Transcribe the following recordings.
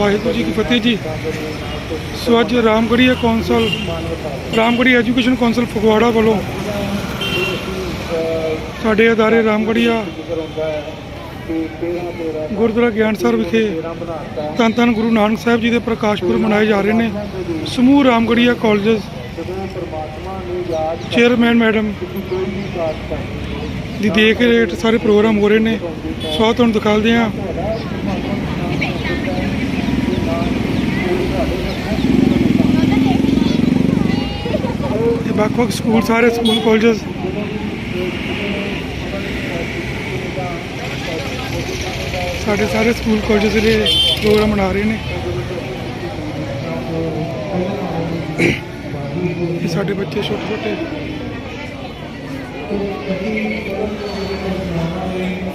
ਵਾਹਿਗੁਰੂ ਜੀ ਕੀ ਫਤਿਹ ਜੀ। ਸੋ ਅੱਜ Ramgarhia council Ramgarhi education council Phagwara ਵੱਲੋਂ ਸਾਡੇ ਅਦਾਰੇ ਰਾਮਗੜੀਆ ਗੁਰਦੁਆਰਾ ਗਿਆਨ ਗਿਆਨਸਰ ਵਿਖੇ ਧੰਨ ਧੰਨ ਗੁਰੂ ਨਾਨਕ ਸਾਹਿਬ ਜੀ ਦੇ ਪ੍ਰਕਾਸ਼ ਪੁਰਬ ਮਨਾਏ ਜਾ ਰਹੇ ਨੇ। ਸਮੂਹ ਰਾਮਗੜੀਆ ਕਾਲਜਸ ਚੇਅਰਮੈਨ ਮੈਡਮ ਦੀ ਦੇਖ ਰੇਟ ਸਾਰੇ ਪ੍ਰੋਗਰਾਮ ਹੋ ਰਹੇ ਨੇ। ਸੋ ਤੁਹਾਨੂੰ ਦਿਖਾਉਂਦੇ ਹਾਂ। ਇਹ ਵੱਖ ਵੱਖ ਸਕੂਲ, ਸਾਰੇ ਸਕੂਲ, ਕਾਲਜਸ। ਸਾਡੇ ਸਾਰੇ ਸਕੂਲ, ਕਾਲਜਸ ਦੇ ਪ੍ਰੋਗਰਾਮ ਮਨਾ ਰਹੇ ਨੇ। ਇਹ ਸਾਡੇ ਬੱਚੇ ਛੋਟੇ ਛੋਟੇ।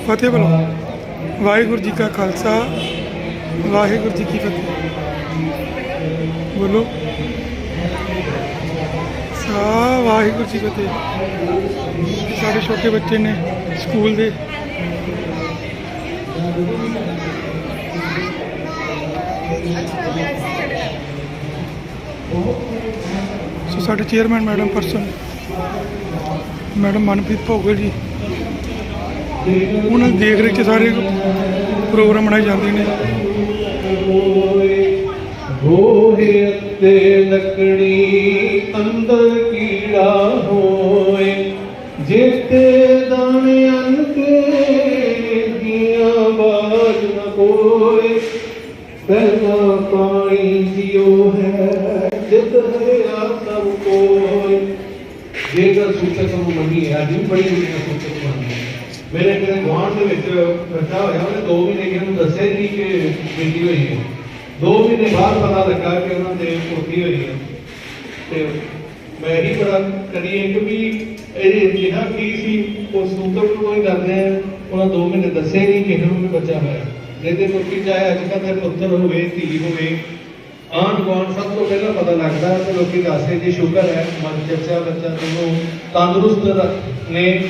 ਫਤਿਹ ਬਲੋ ਵਾਹਿਗੁਰੂ ਜੀ ਕਾ ਖਾਲਸਾ, ਵਾਹਿਗੁਰੂ ਜੀ ਕੀ ਫਤਿਹ। ਬੋਲੋ। ਸਾ ਵਾਹਿਗੁਰੂ ਜੀ ਫਤਿਹ ਸਾਡੇ ਛੋਟੇ ਬੱਚੇ ਨੇ ਸਕੂਲ ਦੇ। ਸੋ ਸਾਡੇ chairman madam person madam Manpreet Bhogal ji, ਉਹਨਾਂ ਦੀ ਦੇਖ ਰੇਖ 'ਚ ਸਾਰੇ ਪ੍ਰੋਗਰਾਮ ਬਣਾਏ ਜਾਂਦੇ ਨੇ। ਗੋਹੇ ਤੇ ਲੱਕੜੀ ਅੰਦਰ ਕੀੜਾ ਹੋਏ, ਜਿੱਤੇ ਦਾਣੇ ਅੰਨ ਦੀਆਂ ਬਾਜ ਨ ਕੋਏ। ਪਹਿਲਾ ਪਾਣੀ ਜਿਉ ਹੈ, ਜਿਤ ਹੈ ਸਭ ਕੋਏ ਜੇਕਰ ਸੂਚਕ ਨੂੰ ਮੰਨੀ ਹੈ, ਅੱਜ ਵੀ ਬੜੀ ਦੁਨੀਆ ਸੂਚਕ ਮੰਨੀ ਮੇਰੇ ਕਿਤੇ ਗੁਆਂਢ ਦੇ ਵਿੱਚ ਇਕੱਠਾ ਹੋਇਆ, ਉਹਨੇ 2 ਮਹੀਨੇ ਕਿ ਦੱਸਿਆ ਨਹੀਂ ਕਿ ਬੇਟੀ ਹੋਈ ਹੈ। 2 ਮਹੀਨੇ ਬਾਅਦ ਪਤਾ ਲੱਗਾ ਕਿ ਉਹਨਾਂ ਦੇ ਪੋਤੀ ਹੋਈ ਹੈ। ਤੇ ਮੈਂ ਹੀ ਬੜਾ ਕਰੀਏ ਕਿਉਂਕਿ ਇਹ ਜਿਹੜਾ ਕੀ ਸੀ, ਉਹ ਸੂਤਰ ਨੂੰ ਹੀ ਕਰਦੇ ਆ ਉਹਨਾਂ 2 ਮਹੀਨੇ ਦੱਸਿਆ ਨਹੀਂ ਕਿ ਇਹਨੂੰ ਵੀ ਬੱਚਾ ਹੋਇਆ। ਜਿਹਦੇ ਪੋਤੀ ਚਾਹੇ ਅੱਜ ਕੱਲ੍ਹ ਦੇ ਪੁੱਤਰ ਹੋਵੇ, ਧੀ ਹੋਵੇ, ਆਂਢ ਗੁਆਂਢ ਸਭ ਤੋਂ ਪਹਿਲਾਂ ਪਤਾ ਲੱਗਦਾ ਹੈ ਤੇ ਲੋਕੀ ਦੱਸਦੇ ਜੀ, ਸ਼ੁਕਰ ਹੈ, ਮਨ ਜੱਚਾ ਬੱਚਾ ਦੋਨੋਂ ਤੰਦਰੁਸਤ ਨੇ,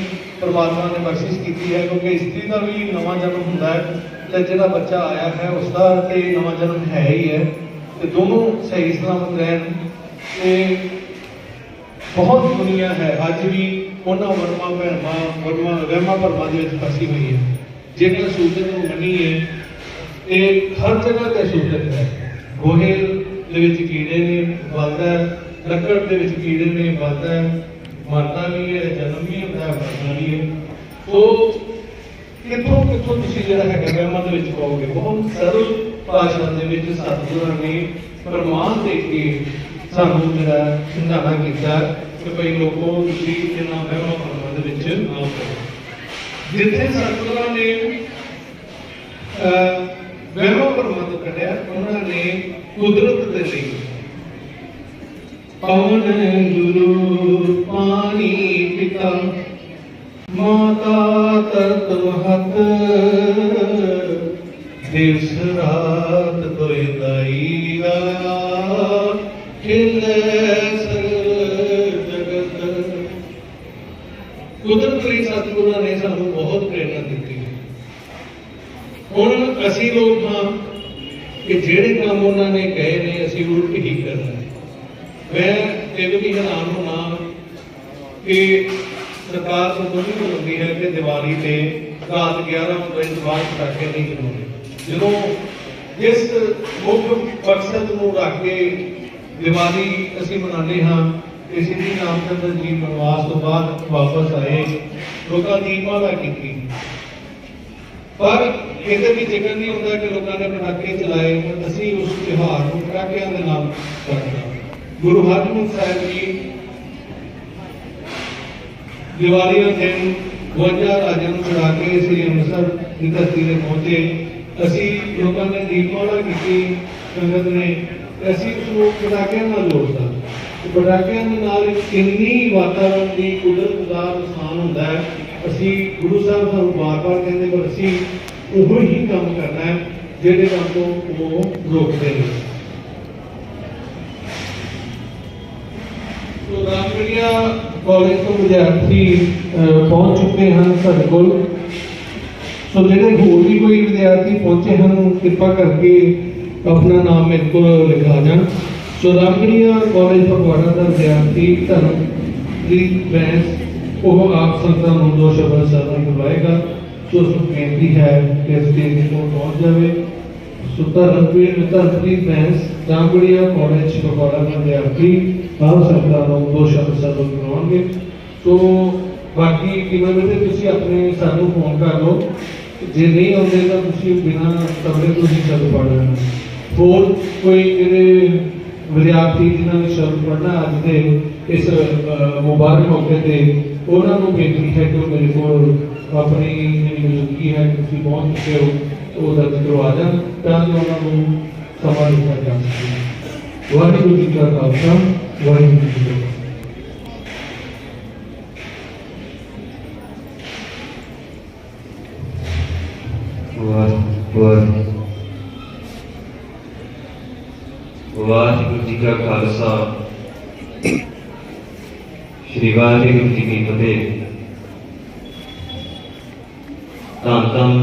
ਪਰਮਾਤਮਾ ਨੇ ਬਖਸ਼ਿਸ਼ ਕੀਤੀ ਹੈ, ਕਿਉਂਕਿ ਇਸਤਰੀ ਦਾ ਵੀ ਨਵਾਂ ਜਨਮ ਹੁੰਦਾ ਹੈ। ਤੇ ਜਿਹੜਾ ਬੱਚਾ ਆਇਆ ਹੈ, ਉਸ ਦਾ ਤੇ ਨਵਾਂ ਜਨਮ ਹੈ ਹੀ ਹੈ ਤੇ ਦੋਨੋਂ ਸਹੀ ਸਲਾਮਤ ਰਹਿਣ ਤੇ ਬਹੁਤ ਦੁਨੀਆ ਹੈ। ਅੱਜ ਵੀ ਉਹਨਾਂ ਵਰਮਾ ਭਰਮਾ ਵਰਮਾ, ਵਹਿਮਾਂ ਭਰਮਾਂ ਦੇ ਵਿੱਚ ਫਸੀ ਹੋਈ ਹੈ। ਜੇਕਰ ਸੂਚਕ ਨੂੰ ਮੰਨੀ ਇਹ ਹਰ ਜਗ੍ਹਾ ਤੇ ਸੂਚਕ ਹੈ। ਗੋਹੇ ਦੇ ਵਿੱਚ ਕੀੜੇ ਨੇ, ਵੱਧਦਾ ਹੈ। ਲੱਕੜ ਦੇ ਵਿੱਚ ਕੀੜੇ ਨੇ, ਵੱਧਦਾ ਹੈ। ਮਰਦਾ ਵੀ ਹੈ, ਜਨਮ ਵੀ ਹੈ ਮਰਦਾ ਵੀ ਹੈ। ਉਹ ਕਿੱਥੋਂ ਕਿੱਥੋਂ ਤੁਸੀਂ ਜਿਹੜਾ ਹੈਗਾ ਵਹਿਮਾਂ ਦੇ ਵਿੱਚ ਪਾਓਗੇ? ਬਹੁਤ ਸਰਲ ਭਾਸ਼ਾ ਦੇ ਵਿੱਚ ਸਤਿਗੁਰਾਂ ਨੇ ਪ੍ਰਮਾਣ ਦੇ ਕੇ ਸਾਨੂੰ ਜਿਹੜਾ ਸਮਝਾਣਾ ਕੀਤਾ ਕਿ ਭਈ ਲੋਕੋ ਤੁਸੀਂ ਇਹਨਾਂ ਵਹਿਮਾਂ ਭਰਮਾਂ ਦੇ ਵਿੱਚ ਨਾ ਪਓ ਜਿੱਥੇ ਸਤਿਗੁਰਾਂ ਨੇ ਵਹਿਮਾਂ ਭਰਮਾਂ ਤੋਂ ਕੱਢਿਆ, ਉਹਨਾਂ ਨੇ ਕੁਦਰਤ ਦੇ ਲਈ ਪਵਨ ਗੁਰੂ ਪਾਣੀ, ਪਿਤਾ ਮਾਤਾ ਤਰਤ ਮਹਤ ਦਿਵਸ ਰਾਤ ਤੋਇ ਦਾਈ ਖਿਲੇ ਸਗਲ ਜਗਤ। ਕੁਦਰਤ ਲਈ ਸਤਿਗੁਰਾਂ ਨੇ ਸਾਨੂੰ ਬਹੁਤ ਪ੍ਰੇਰਣਾ ਦਿੱਤੀ। ਹੁਣ ਅਸੀਂ ਲੋਕ ਹਾਂ ਕਿ ਜਿਹੜੇ ਕੰਮ ਉਹਨਾਂ ਨੇ ਕਹੇ ਨੇ, ਅਸੀਂ ਉਲਟ ਹੀ ਕਰਨਾ ਮੈਂ ਇਹ ਵੀ ਹੈਰਾਨ ਹੋਣਾ ਕਿ ਸਰਕਾਰ ਤੋਂ ਦੋਨੋਂ ਹੁੰਦੀ ਹੈ ਕਿ ਦੀਵਾਲੀ ਤੇ ਰਾਤ 11 ਵਜੇ ਤੋਂ ਬਾਅਦ ਪਟਾਕੇ ਨਹੀਂ ਚਲਾਉਣੇ। ਜਦੋਂ ਜਿਸ ਮੁੱਖ ਮਕਸਦ ਨੂੰ ਰੱਖ ਕੇ ਦੀਵਾਲੀ ਅਸੀਂ ਮਨਾਉਂਦੇ ਹਾਂ ਕਿ ਸ੍ਰੀ ਰਾਮਚੰਦਰ ਜੀ ਬਨਵਾਸ ਤੋਂ ਬਾਅਦ ਵਾਪਸ ਆਏ, ਲੋਕਾਂ ਦੀ ਮਾਲਾ ਕੀਤੀ। ਪਰ ਇਹਦੇ ਵੀ ਜ਼ਿਕਰ ਨਹੀਂ ਹੁੰਦਾ ਕਿ ਲੋਕਾਂ ਨੇ ਪਟਾਕੇ ਚਲਾਏ, ਅਸੀਂ ਉਸ ਤਿਉਹਾਰ ਨੂੰ ਪਟਾਕਿਆਂ ਦੇ ਨਾਲ ਕਰਨਾ ਗੁਰੂ ਹਰਗੋਬਿੰਦ ਸਾਹਿਬ ਜੀ ਦੀਵਾਲੀ ਦੇ ਦਿਨ 52 ਰਾਜਿਆਂ ਨੂੰ ਛੁਡਾ ਕੇ ਸ੍ਰੀ ਅੰਮ੍ਰਿਤਸਰ ਦੀ ਧਰਤੀ ਤੇ ਪਹੁੰਚੇ। ਅਸੀਂ ਲੋਕਾਂ ਨੇ ਦੀਪਮਾਲਾ ਕੀਤੀ, ਸੰਗਤ ਨੇ। ਤੇ ਅਸੀਂ ਉਸ ਨੂੰ ਪਟਾਕਿਆਂ ਨਾਲ ਜੋੜਦਾ ਤੇ ਪਟਾਕਿਆਂ ਦੇ ਨਾਲ ਕਿੰਨੀ ਵਾਤਾਵਰਣ ਦੀ ਕੁਦਰਤ ਦਾ ਨੁਕਸਾਨ ਹੁੰਦਾ ਹੈ। ਅਸੀਂ ਗੁਰੂ ਸਾਹਿਬ ਸਾਨੂੰ ਬਾਰ-ਬਾਰ ਕਹਿੰਦੇ, ਪਰ ਅਸੀਂ ਉਹੋ ਹੀ ਕੰਮ ਕਰਨਾ ਹੈ, ਜਿਹੜੇ ਕੰਮ ਤੋਂ ਉਹ ਰੋਕਦੇ ਨੇ। ਸੋ ਰਾਮਗੜੀਆ ਕਾਲਜ ਤੋਂ ਵਿਦਿਆਰਥੀ ਪਹੁੰਚ ਚੁੱਕੇ ਹਨ ਸਾਡੇ ਕੋਲ। ਸੋ ਜਿਹੜੇ ਹੋਰ ਵੀ ਕੋਈ ਵਿਦਿਆਰਥੀ ਪਹੁੰਚੇ ਹਨ, ਕਿਰਪਾ ਕਰਕੇ ਆਪਣਾ ਨਾਮ ਮੇਰੇ ਕੋਲ ਲਿਖਾ ਜਾਣ ਸੋ ਰਾਮਗੜੀਆ ਕਾਲਜ ਫਗਵਾੜਾ ਦਾ ਵਿਦਿਆਰਥੀ ਧਰਮ ਧਰਮਪ੍ਰੀਤ ਬੈਂਸ, ਉਹ ਆਪ ਸੰਗਤਾਂ ਨੂੰ ਦੋ ਸ਼ਬਦ ਸਰਵਣ ਕਰਵਾਏਗਾ ਸੋ ਉਸ ਬੇਨਤੀ ਹੈ ਕਿ ਸਟੇਜ ਤੋਂ ਪਹੁੰਚ ਜਾਵੇ। ਸੋ ਧਰਮਪ੍ਰੀਤ ਧਰਮਪ੍ਰੀਤ ਬੈਂਸ ਰਾਮਗੜੀਆ ਕਾਲਜ ਫਗਵਾੜਾ ਦਾ ਵਿਦਿਆਰਥੀ ਆਪ ਸੰਗਤਾਂ ਨੂੰ ਦੋ ਸ਼ਬਦ ਸਰਵਣ ਕਰਵਾਉਣਗੇ ਬਾਕੀ ਕਿਵੇਂ ਬੇਟੇ ਤੁਸੀਂ ਆਪਣੇ ਸਾਨੂੰ ਫੋਨ ਕਰ ਲਓ। ਜੇ ਨਹੀਂ ਆਉਂਦੇ ਤਾਂ ਤੁਸੀਂ ਬਿਨਾਂ ਤਬਲੇ ਤੋਂ ਹੀ ਸ਼ਬਦ ਪੜ੍ਹ ਲੈਣਾ। ਹੋਰ ਕੋਈ ਜਿਹੜੇ ਵਿਦਿਆਰਥੀ ਜਿਨ੍ਹਾਂ ਨੇ ਸ਼ਬਦ ਪੜ੍ਹਨਾ ਅੱਜ ਦੇ ਇਸ ਮੁਬਾਰਕ ਮੌਕੇ ਤੇ, ਉਹਨਾਂ ਨੂੰ ਬੇਨਤੀ ਹੈ ਕਿ ਉਹ ਮੇਰੇ ਕੋਲ ਆਪਣੀ ਜਿਹੜੀ ਮੌਜੂਦਗੀ ਹੈ, ਤੁਸੀਂ ਪਹੁੰਚ ਚੁੱਕੇ ਹੋ। ਉਹ ਦਰਜ ਕਰਵਾ ਜਾਣ, ਤਾਂ ਜੋ ਉਹਨਾਂ ਨੂੰ ਸਮਾਂ ਦਿੱਤਾ ਜਾ ਸਕੇ। ਵਾਹਿਗੁਰੂ ਜੀ ਕਾ ਖਾਲਸਾ, ਵਾਹਿਗੁਰੂ ਜੀ ਕੀ ਫਤਿਹ। ਵਾਹਿਗੁਰੂ। ਵਾਹਿਗੁਰੂ ਜੀ ਕਾ ਖਾਲਸਾ। ਸ੍ਰੀ ਵਾਹਿਗੁਰੂ ਜੀ ਕੀ ਫਤਿਹ। ਧੰਨ ਧੰਨ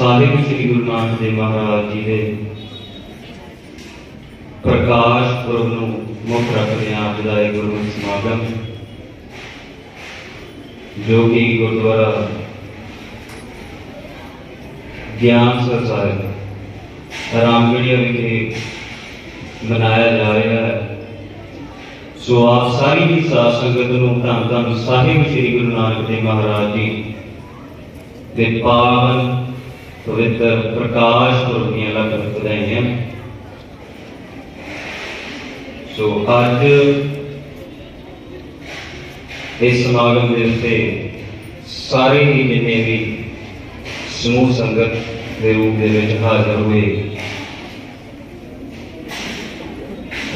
ਸਾਹਿਬ ਸ੍ਰੀ ਗੁਰੂ ਨਾਨਕ ਦੇਵ ਮਹਾਰਾਜ ਜੀ ਦੇ ਪ੍ਰਕਾਸ਼ ਪੁਰਬ ਨੂੰ ਮੁੱਖ ਰੱਖਦੇ ਹਾਂ ਅੱਜ ਦਾ ਇਹ ਗੁਰਮਤਿ ਸਮਾਗਮ, ਜੋ ਕਿ ਗੁਰਦੁਆਰਾ ਗਿਆਨ ਸਰ ਸਾਹਿਬ ਰਾਮਗੜੀਆ ਵਿਖੇ ਮਨਾਇਆ ਜਾ ਰਿਹਾ ਹੈ। ਸੋ ਆਪ ਸਾਰੀ ਦੀ ਸਾਧ ਸੰਗਤ ਨੂੰ ਧੰਨ ਧੰਨ ਸਾਹਿਬ ਸ੍ਰੀ ਗੁਰੂ ਨਾਨਕ ਦੇਵ ਮਹਾਰਾਜ ਜੀ ਦੇ ਪਾਵਨ ਪਵਿੱਤਰ ਪ੍ਰਕਾਸ਼ ਪੁਰਬ ਦੀਆਂ ਲੱਖ ਲੱਖ ਵਧਾਈਆਂ ਸੋ ਅੱਜ ਇਸ ਸਮਾਗਮ ਦੇ ਉੱਤੇ ਸਾਰੇ ਹੀ ਜਿੰਨੇ ਵੀ ਸਮੂਹ ਸੰਗਤ ਦੇ ਰੂਪ ਦੇ ਵਿੱਚ ਹਾਜ਼ਰ ਹੋਏ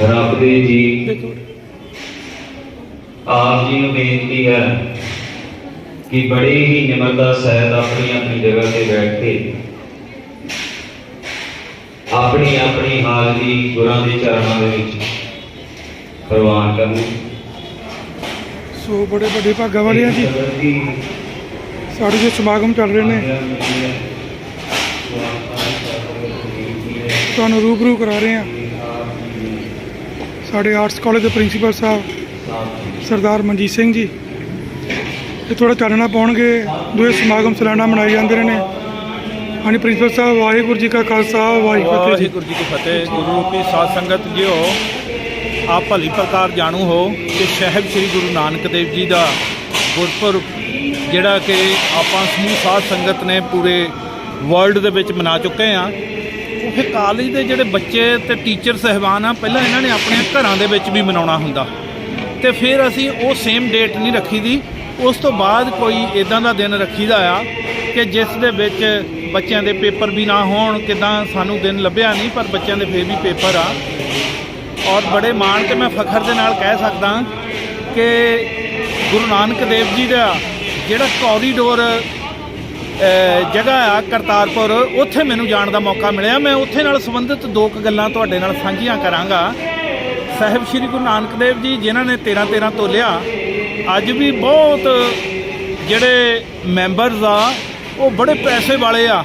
ਰੱਬ ਦੇ ਜੀ ਆਪ ਜੀ ਨੂੰ ਬੇਨਤੀ ਹੈ ਕਿ ਬੜੇ ਹੀ ਨਿਮਰਤਾ ਸਹਿਤ ਆਪਣੀ ਆਪਣੀ ਜਗ੍ਹਾ ਤੇ ਬੈਠ ਕੇ ਆਪਣੀ ਆਪਣੀ ਹਾਜ਼ਰੀ ਗੁਰਾਂ ਦੇ ਚਰਨਾਂ ਦੇ ਵਿੱਚ ਪ੍ਰਵਾਨ ਕਰਨ। ਸੋ ਬੜੇ ਵੱਡੇ ਭਾਗਾਂ ਵਾਲੇ ਆ ਜੀ ਸਾਡੇ ਜੋ ਸਮਾਗਮ ਚੱਲ ਰਹੇ ਨੇ। ਤੁਹਾਨੂੰ ਰੂਬਰੂ ਕਰਾ ਰਹੇ ਹਾਂ। ਸਾਡੇ ਆਰਟਸ ਕਾਲਜ ਦੇ ਪ੍ਰਿੰਸੀਪਲ ਸਾਹਿਬ ਸਰਦਾਰ ਮਨਜੀਤ ਸਿੰਘ ਜੀ। ਇਹ ਥੋੜਾ ਚਾਨਣਾ ਪਾਉਣਗੇ। ਦੋਏ ਸਮਾਗਮ ਸਾਲਾਨਾ ਮਨਾਏ ਜਾਂਦੇ ਰਹੇ ਨੇ। ਹਾਂਜੀ, ਪ੍ਰਿੰਸੀਪਲ ਸਾਹਿਬ, ਵਾਹਿਗੁਰੂ ਜੀ ਕਾ ਖਾਲਸਾ, ਵਾਹਿਗੁਰੂ ਜੀ ਵਾਹਿਗੁਰੂ ਜੀ ਕੀ ਫਤਿਹ, ਗੁਰੂ ਕੀ ਸਾਧ ਸੰਗਤ ਜਿਓ, ਆਪ ਭਲੀ ਪ੍ਰਕਾਰ ਜਾਣੂ ਹੋ ਕਿ ਸਾਹਿਬ ਸ੍ਰੀ ਗੁਰੂ ਨਾਨਕ ਦੇਵ ਜੀ ਦਾ ਗੁਰਪੁਰਬ, ਜਿਹੜਾ ਕਿ ਆਪਾਂ ਸਮੂਹ ਸਾਧ ਸੰਗਤ ਨੇ ਪੂਰੇ ਵਰਲਡ ਦੇ ਵਿੱਚ ਮਨਾ ਚੁੱਕੇ ਆ ਉਹ ਫਿਰ ਕਾਲਜ ਦੇ ਜਿਹੜੇ ਬੱਚੇ ਤੇ ਟੀਚਰ ਸਹਿਬਾਨ ਆ, ਪਹਿਲਾਂ ਇਹਨਾਂ ਨੇ ਆਪਣੇ ਘਰਾਂ ਦੇ ਵਿੱਚ ਵੀ ਮਨਾਉਣਾ ਹੁੰਦਾ। ਤੇ ਫਿਰ ਅਸੀਂ ਉਹ ਸੇਮ ਡੇਟ ਨਹੀਂ ਰੱਖੀ ਦੀ ਉਸ ਤੋਂ ਬਾਅਦ ਕੋਈ ਇਦਾਂ ਦਾ ਦਿਨ ਰੱਖੀਦਾ ਆ ਕਿ ਜਿਸ ਦੇ ਵਿੱਚ ਬੱਚਿਆਂ ਦੇ ਪੇਪਰ ਵੀ ਨਾ ਹੋਣ, ਕਿਦਾਂ ਸਾਨੂੰ ਦਿਨ ਲੱਭਿਆ ਨਹੀਂ, ਪਰ ਬੱਚਿਆਂ ਦੇ ਫੇਰ ਵੀ ਪੇਪਰ ਆ। ਔਰ ਬੜੇ ਮਾਣ ਤੇ ਮੈਂ ਫਖਰ ਦੇ ਨਾਲ ਕਹਿ ਸਕਦਾ ਕਿ ਗੁਰੂ ਨਾਨਕ ਦੇਵ ਜੀ ਦਾ ਜਿਹੜਾ ਕੋਰੀਡੋਰ ਜਗ੍ਹਾ ਆ ਕਰਤਾਰਪੁਰ, ਉੱਥੇ ਮੈਨੂੰ ਜਾਣ ਦਾ ਮੌਕਾ ਮਿਲਿਆ। ਮੈਂ ਉੱਥੇ ਨਾਲ ਸੰਬੰਧਿਤ ਦੋ ਕੁ ਗੱਲਾਂ ਤੁਹਾਡੇ ਨਾਲ ਸਾਂਝੀਆਂ ਕਰਾਂਗਾ। ਸਾਹਿਬ ਸ੍ਰੀ ਗੁਰੂ ਨਾਨਕ ਦੇਵ ਜੀ, ਜਿਨ੍ਹਾਂ ਨੇ 13 13 ਤੋਲਿਆ, ਅੱਜ ਵੀ ਬਹੁਤ ਜਿਹੜੇ ਮੈਂਬਰਸ ਆ ਉਹ ਬੜੇ ਪੈਸੇ ਵਾਲੇ ਆ।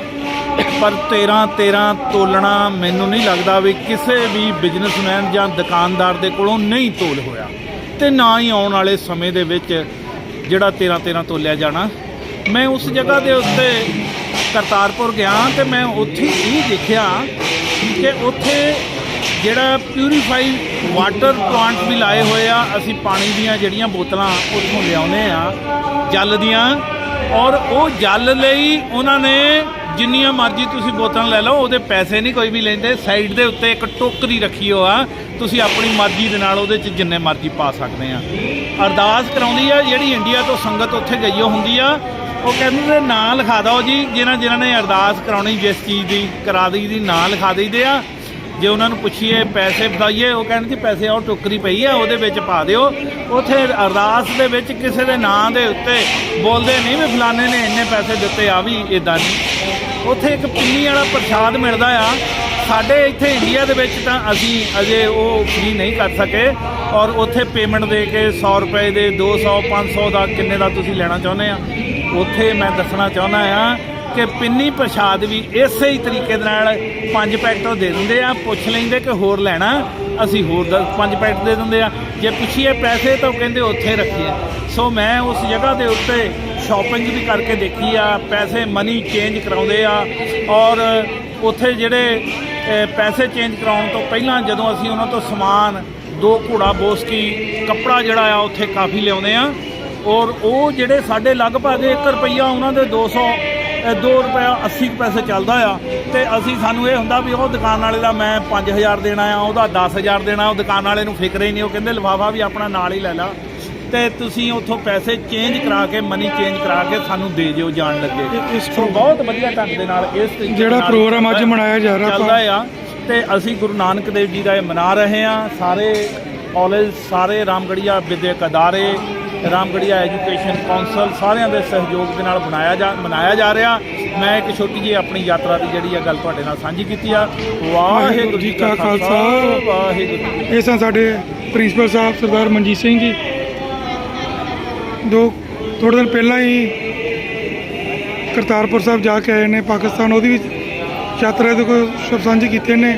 ਪਰ 13 13 ਤੋਲਣਾ ਮੈਨੂੰ ਨਹੀਂ ਲੱਗਦਾ ਵੀ ਕਿਸੇ ਵੀ ਬਿਜ਼ਨਸਮੈਨ ਜਾਂ ਦੁਕਾਨਦਾਰ ਦੇ ਕੋਲੋਂ ਨਹੀਂ ਤੋਲ ਹੋਇਆ। ਤੇ ਨਾ ਹੀ ਆਉਣ ਵਾਲੇ ਸਮੇਂ ਦੇ ਵਿੱਚ ਜਿਹੜਾ 13 13 ਤੋਲਿਆ ਜਾਣਾ। ਮੈਂ ਉਸ ਜਗ੍ਹਾ ਦੇ ਉੱਤੇ ਕਰਤਾਰਪੁਰ ਗਿਆ ਤੇ ਮੈਂ ਉੱਥੇ ਇਹ ਦੇਖਿਆ ਕਿ ਉੱਥੇ ਜਿਹੜਾ ਪਿਊਰੀਫਾਈ ਵਾਟਰ ਪਲਾਂਟ ਵੀ ਲਾਏ ਹੋਏ ਆ, ਅਸੀਂ ਪਾਣੀ ਦੀਆਂ ਜਿਹੜੀਆਂ ਬੋਤਲਾਂ ਉੱਥੋਂ ਲਿਆਉਂਦੇ ਆ, ਜਲ ਦੀਆਂ। ਔਰ ਉਹ ਜਲ ਲਈ ਉਹਨਾਂ ਨੇ ਜਿੰਨੀਆਂ ਮਰਜ਼ੀ ਤੁਸੀਂ ਬੋਤਲਾਂ ਲੈ ਲਓ, ਉਹਦੇ ਪੈਸੇ ਨਹੀਂ ਕੋਈ ਵੀ ਲੈਂਦੇ, ਸਾਈਡ ਦੇ ਉੱਤੇ ਇੱਕ ਟੋਕਰੀ ਰੱਖੀ ਹੋ ਆ ਤੁਸੀਂ ਆਪਣੀ ਮਰਜ਼ੀ ਦੇ ਨਾਲ ਉਹਦੇ 'ਚ ਜਿੰਨੇ ਮਰਜ਼ੀ ਪਾ ਸਕਦੇ ਆ। ਅਰਦਾਸ ਕਰਾਉਂਦੀ ਆ, ਜਿਹੜੀ ਇੰਡੀਆ ਤੋਂ ਸੰਗਤ ਉੱਥੇ ਗਈ ਹੋ ਹੁੰਦੀ ਆ, ਉਹ ਕਹਿੰਦੇ ਨੇ ਨਾਂ ਲਿਖਾ ਦਿਓ ਜੀ, ਜਿਨ੍ਹਾਂ ਜਿਨ੍ਹਾਂ ਨੇ ਅਰਦਾਸ ਕਰਾਉਣੀ ਜਿਸ ਚੀਜ਼ ਦੀ, ਕਰਾ ਦਈ ਦੀ, ਨਾਂ ਲਿਖਾ ਦਈਦੇ ਆ। ਜੇ ਉਹਨਾਂ ਨੂੰ ਪੁੱਛੀਏ ਪੈਸੇ ਬਤਾਈਏ ਉਹ ਕਹਿੰਦੇ ਜੀ ਪੈਸੇ ਉਹ ਟੋਕਰੀ ਪਈ ਆ, ਉਹਦੇ ਵਿੱਚ ਪਾ ਦਿਓ। ਉੱਥੇ ਅਰਦਾਸ ਦੇ ਵਿੱਚ ਕਿਸੇ ਦੇ ਨਾਂ ਦੇ ਉੱਤੇ ਬੋਲਦੇ ਨਹੀਂ ਵੀ ਫਲਾਣੇ ਨੇ ਇੰਨੇ ਪੈਸੇ ਦਿੱਤੇ ਆ ਵੀ ਇਦਾਂ ਨਹੀਂ। ਉੱਥੇ ਇੱਕ ਪਿੰਨੀ ਵਾਲਾ ਪ੍ਰਸ਼ਾਦ ਮਿਲਦਾ ਆ। ਸਾਡੇ ਇੱਥੇ ਇੰਡੀਆ ਦੇ ਵਿੱਚ ਤਾਂ ਅਸੀਂ ਅਜੇ ਉਹ ਫ੍ਰੀ ਨਹੀਂ ਕਰ ਸਕੇ। ਔਰ ਉੱਥੇ ਪੇਮੈਂਟ ਦੇ ਕੇ 100 ਰੁਪਏ ਦੇ 200 500 ਦਾ ਕਿੰਨੇ ਦਾ ਤੁਸੀਂ ਲੈਣਾ ਚਾਹੁੰਦੇ ਆ? ਉੱਥੇ ਮੈਂ ਦੱਸਣਾ ਚਾਹੁੰਦਾ ਆ ਕਿ ਪਿੰਨੀ ਪ੍ਰਸ਼ਾਦ ਵੀ ਇਸੇ ਹੀ ਤਰੀਕੇ ਦੇ ਨਾਲ ਪੰਜ ਪੈਕਟ ਉਹ ਦੇ ਦਿੰਦੇ ਆ। ਪੁੱਛ ਲੈਂਦੇ ਕਿ ਹੋਰ ਲੈਣਾ, ਅਸੀਂ ਹੋਰ ਦਸ ਪੰਜ ਪੈਕਟ ਦੇ ਦਿੰਦੇ ਆ। ਜੇ ਪੁੱਛੀਏ ਪੈਸੇ ਤਾਂ ਉਹ ਕਹਿੰਦੇ ਉੱਥੇ ਰੱਖੀਏ। ਸੋ ਮੈਂ ਉਸ ਜਗ੍ਹਾ ਦੇ ਉੱਤੇ ਸ਼ਾਪਿੰਗ ਵੀ ਕਰਕੇ ਦੇਖੀ ਆ, ਪੈਸੇ ਮਨੀ ਚੇਂਜ ਕਰਾਉਂਦੇ ਆ। ਔਰ ਉੱਥੇ ਜਿਹੜੇ ਪੈਸੇ ਚੇਂਜ ਕਰਾਉਣ ਤੋਂ ਪਹਿਲਾਂ ਜਦੋਂ ਅਸੀਂ ਉਹਨਾਂ ਤੋਂ ਸਮਾਨ, ਦੋ ਘੋੜਾ ਬੋਸਕੀ, ਕੱਪੜਾ ਜਿਹੜਾ ਆ, ਉੱਥੇ ਕਾਫੀ ਲਿਆਉਂਦੇ ਆ। ਔਰ ਉਹ ਜਿਹੜੇ ਸਾਡੇ ਲਗਭਗ 1 ਰੁਪਈਆ ਉਹਨਾਂ ਦੇ 200 2 ਰੁਪਇਆ 80 ਕੁ ਪੈਸੇ ਚੱਲਦਾ ਆ। ਤੇ ਅਸੀਂ ਸਾਨੂੰ ਇਹ ਹੁੰਦਾ ਵੀ ਉਹ ਦੁਕਾਨ ਵਾਲੇ ਦਾ ਮੈਂ 5000 ਦੇਣਾ ਆ ਉਹਦਾ 10000 ਦੇਣਾ ਉਹ ਦੁਕਾਨ ਵਾਲੇ ਨੂੰ ਫਿਕਰ ਹੀ ਨਹੀਂ ਉਹ ਕਹਿੰਦੇ ਲਿਫਾਫਾ ਵੀ ਆਪਣਾ ਨਾਲ ਹੀ ਲੈ ਲਾ। ਤੇ ਤੁਸੀਂ ਉੱਥੋਂ ਪੈਸੇ ਚੇਂਜ ਕਰਾ ਕੇ ਮਨੀ ਚੇਂਜ ਕਰਾ ਕੇ ਸਾਨੂੰ ਦੇ ਜਿਓ ਜਾਣ ਲੱਗੇ। ਇਸ ਸੋ ਬਹੁਤ ਵਧੀਆ ਢੰਗ ਦੇ ਨਾਲ ਇਸ ਤਰੀਕੇ ਜਿਹੜਾ ਪ੍ਰੋਗਰਾਮ ਅੱਜ ਮਨਾਇਆ ਜਾ ਰਿਹਾ ਚੱਲਦਾ ਆ। ਤੇ ਅਸੀਂ ਗੁਰੂ ਨਾਨਕ ਦੇਵ ਜੀ ਦਾ ਇਹ ਮਨਾ ਰਹੇ ਆ। ਸਾਰੇ ਕਾਲਜ ਸਾਰੇ ਰਾਮਗੜੀਆ ਵਿਦਿਅਕ ਅਦਾਰੇ ਰਾਮਗੜੀਆ ਐਜੂਕੇਸ਼ਨ ਕੌਂਸਲ ਸਾਰਿਆਂ ਦੇ ਸਹਿਯੋਗ ਦੇ ਨਾਲ ਬਣਾਇਆ ਜਾ ਮਨਾਇਆ ਜਾ ਰਿਹਾ। ਮੈਂ ਇੱਕ ਛੋਟੀ ਜਿਹੀ ਆਪਣੀ ਯਾਤਰਾ ਦੀ ਜਿਹੜੀ ਆ ਗੱਲ ਤੁਹਾਡੇ ਨਾਲ ਸਾਂਝੀ ਕੀਤੀ ਆ। ਵਾਹਿਗੁਰੂ ਜੀ ਕਾ ਖਾਲਸਾ। ਵਾਹਿਗੁਰੂ ਕੀ ਇਹ ਸਨ ਸਾਡੇ ਪ੍ਰਿੰਸੀਪਲ ਸਾਹਿਬ ਸਰਦਾਰ ਮਨਜੀਤ ਸਿੰਘ ਜੀ। ਦੋ ਥੋੜੇ ਦਿਨ ਪਹਿਲਾਂ ਹੀ ਕਰਤਾਰਪੁਰ ਸਾਹਿਬ ਜਾ ਕੇ ਆਏ ਨੇ ਪਾਕਿਸਤਾਨ। ਉਹਦੀ ਵੀ ਯਾਤਰਾ ਦੇ ਕੋਈ ਸ਼ੁਭ ਸਾਂਝੇ ਕੀਤੇ ਨੇ।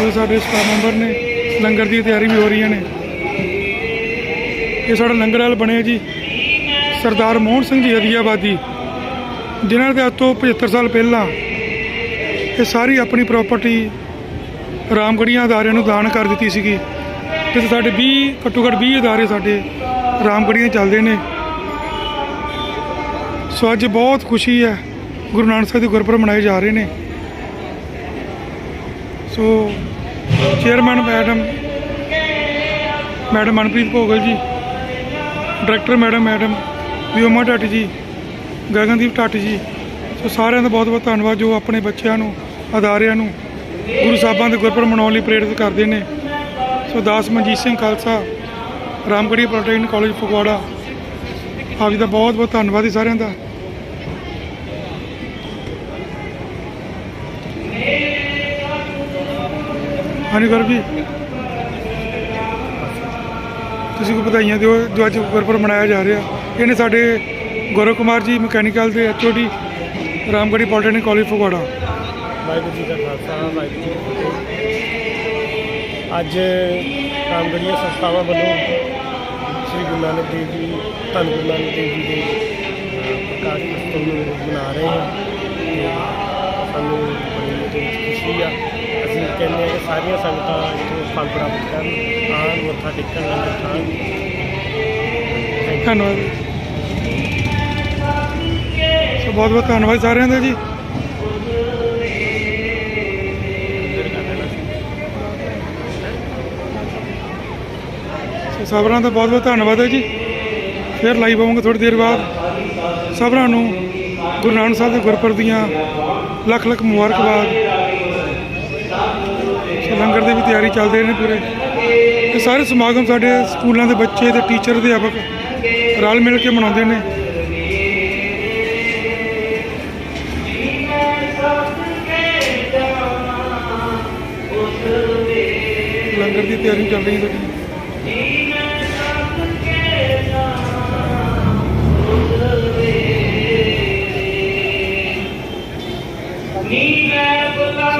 ਉਹ ਸਾਡੇ ਸਟਾਫ ਮੈਂਬਰ ਨੇ ਲੰਗਰ ਦੀ ਤਿਆਰੀ ਵੀ ਹੋ ਰਹੀਆਂ ਨੇ। ਇਹ ਸਾਡਾ ਲੰਗਰ ਹਾਲ ਬਣਿਆ ਜੀ। ਸਰਦਾਰ ਮੋਹਨ ਸਿੰਘ ਜੀ ਹਦੀਆਬਾਦੀ, ਜਿਨ੍ਹਾਂ ਦੇ ਅੱਜ ਤੋਂ 75 ਸਾਲ ਪਹਿਲਾਂ ਇਹ ਸਾਰੀ ਆਪਣੀ ਪ੍ਰਾਪਰਟੀ ਰਾਮਗੜੀਆਂ ਅਦਾਰਿਆਂ ਨੂੰ ਦਾਨ ਕਰ ਦਿੱਤੀ ਸੀਗੀ। ਤੇ ਸਾਡੇ 20 ਘੱਟੋ ਘੱਟ 20 ਅਦਾਰੇ ਸਾਡੇ ਰਾਮਗੜੀਆਂ ਚੱਲਦੇ ਨੇ। ਸੋ ਅੱਜ ਬਹੁਤ ਖੁਸ਼ੀ ਹੈ, ਗੁਰੂ ਨਾਨਕ ਸਾਹਿਬ ਦੇ ਗੁਰਪੁਰਬ ਮਨਾਏ ਜਾ ਰਹੇ ਨੇ। So chairman madam madam Manpreet Bhogal ji director madam madam Vyoma Dhatt ji, Gagandeep Dhatt ਜੀ, ਸੋ ਸਾਰਿਆਂ ਦਾ ਬਹੁਤ ਬਹੁਤ ਧੰਨਵਾਦ ਜੋ ਆਪਣੇ ਬੱਚਿਆਂ ਨੂੰ, ਅਦਾਰਿਆਂ ਨੂੰ ਗੁਰੂ ਸਾਹਿਬਾਂ ਦੇ ਗੁਰਪੁਰਬ ਮਨਾਉਣ ਲਈ ਪ੍ਰੇਰਿਤ ਕਰਦੇ ਨੇ। ਸੋ ਦਾਸ ਮਨਜੀਤ ਸਿੰਘ ਖਾਲਸਾ ਰਾਮਗੜ੍ਹੀ ਪੋਲੀਟੈਕਨਿਕ ਕਾਲਜ, ਫਗਵਾੜਾ, ਆਪ ਜੀ ਦਾ ਬਹੁਤ ਬਹੁਤ ਧੰਨਵਾਦ ਜੀ ਸਾਰਿਆਂ ਦਾ। ਹਾਂਜੀ ਗੌਰਵ ਜੀ ਤੁਸੀਂ ਕੋਈ ਵਧਾਈਆਂ ਦਿਓ, ਜੋ ਅੱਜ ਗੁਰਪੁਰਬ ਮਨਾਇਆ ਜਾ ਰਿਹਾ। ਇਹਨੇ ਸਾਡੇ ਗੌਰਵ ਕੁਮਾਰ ਜੀ, ਮਕੈਨੀਕਲ ਦੇ HOD, Ramgarhi polytechnic college, Phagwara. Waheguru ji ਕਾ ਖਾਲਸਾ, ਵਾਹਿਗੁਰੂ ਜੀ ਕੀ ਫਤਿਹ। ਅੱਜ ਰਾਮਗੜੀਆ ਸੰਸਥਾਵਾਂ ਵੱਲੋਂ ਸ੍ਰੀ ਗੁਰੂ ਨਾਨਕ ਦੇਵ ਜੀ, ਧੰਨ ਗੁਰੂ ਨਾਨਕ ਦੇਵ ਜੀ ਦੇ ਪ੍ਰਕਾਸ਼ ਪੁਰਬ ਨੂੰ ਮਨਾ ਰਹੇ ਹਾਂ। ਸਾਨੂੰ ਬੜੀ ਖੁਸ਼ੀ ਆ। ਅਸੀਂ ਕਹਿੰਦੇ ਹਾਂ ਕਿ ਸਾਰੀਆਂ ਸੰਗਤਾਂ ਇੱਥੋਂ ਫਲ ਪ੍ਰਾਪਤ ਕਰਨ, ਆਉਣ, ਮੱਥਾ ਟੇਕਣ ਲੰਗਰ ਖਾਣ ਧੰਨਵਾਦ। ਸੋ ਬਹੁਤ ਬਹੁਤ ਧੰਨਵਾਦ ਸਾਰਿਆਂ ਦਾ ਜੀ। ਸੋ ਸਭਰਾਂ ਦਾ ਬਹੁਤ ਬਹੁਤ ਧੰਨਵਾਦ ਹੈ ਜੀ। ਫਿਰ ਲਾਈਵ ਆਵਾਂਗੇ ਥੋੜੀ ਦੇਰ ਬਾਅਦ। ਸਭਰਾਂ ਨੂੰ ਗੁਰੂ ਨਾਨਕ ਸਾਹਿਬ ਦੇ ਗੁਰਪੁਰਬ ਦੀਆਂ ਲੱਖ ਲੱਖ ਮੁਬਾਰਕਬਾਦ। ਲੰਗਰ ਦੀ ਵੀ ਤਿਆਰੀ ਚੱਲਦੇ ਨੇ ਪੂਰੇ। ਇਹ ਸਾਰੇ ਸਮਾਗਮ ਸਾਡੇ ਸਕੂਲਾਂ ਦੇ ਬੱਚੇ ਤੇ ਟੀਚਰ, ਅਧਿਆਪਕ ਰਲ ਮਿਲ ਕੇ ਮਨਾਉਂਦੇ ਨੇ। ਲੰਗਰ ਦੀ ਤਿਆਰੀ ਚੱਲ ਰਹੀ ਹੈ।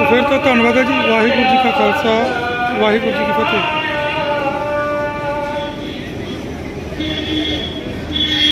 ਫਿਰ ਤੋਂ ਧੰਨਵਾਦ ਹੈ ਜੀ ਵਾਹਿਗੁਰੂ ਜੀ ਕਾ ਖਾਲਸਾ ਵਾਹਿਗੁਰੂ ਜੀ ਕੀ ਫਤਿਹ।